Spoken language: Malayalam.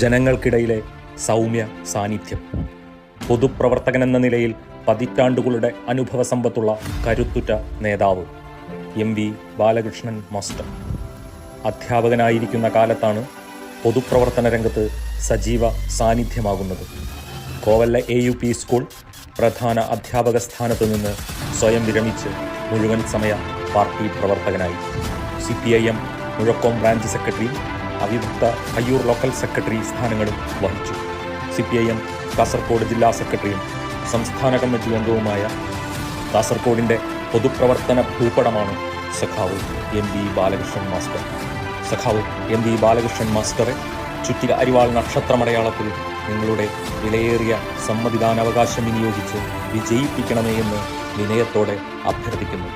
ജനങ്ങൾക്കിടയിലെ സൗമ്യ സാന്നിധ്യം. പൊതുപ്രവർത്തകൻ എന്ന നിലയിൽ പതിറ്റാണ്ടുകളുടെ അനുഭവ സമ്പത്തുള്ള കരുത്തുറ്റ നേതാവ് എം വി ബാലകൃഷ്ണൻ മാസ്റ്റർ. അധ്യാപകനായിരിക്കുന്ന കാലത്താണ് പൊതുപ്രവർത്തന രംഗത്ത് സജീവ സാന്നിധ്യമാകുന്നത്. Kovalla A U P school പ്രധാന അധ്യാപക സ്ഥാനത്ത് നിന്ന് സ്വയം വിരമിച്ച് മുഴുവൻ സമയ party പ്രവർത്തകനായി. C P I M Muzhakkom branch secretary അവിഭക്ത Ayyur local secretary സ്ഥാനങ്ങളും വഹിച്ചു. C P I M Kasaragod ജില്ലാ സെക്രട്ടറിയും സംസ്ഥാന കമ്മിറ്റി അംഗവുമായ കാസർഗോഡിന്റെ പൊതുപ്രവർത്തന ഭൂപടമാണ് സഖാവ് എം വി ബാലകൃഷ്ണൻ മാസ്റ്റർ. സഖാവ് എം വി ബാലകൃഷ്ണൻ മാസ്റ്ററെ ചുറ്റിക അരിവാൾ നക്ഷത്രമടയാളത്തിൽ നിങ്ങളുടെ വിലയേറിയ സമ്മതിദാനാവകാശം വിനിയോഗിച്ച് വിജയിപ്പിക്കണമേ എന്ന് വിനയത്തോടെ അഭ്യർത്ഥിക്കുന്നു.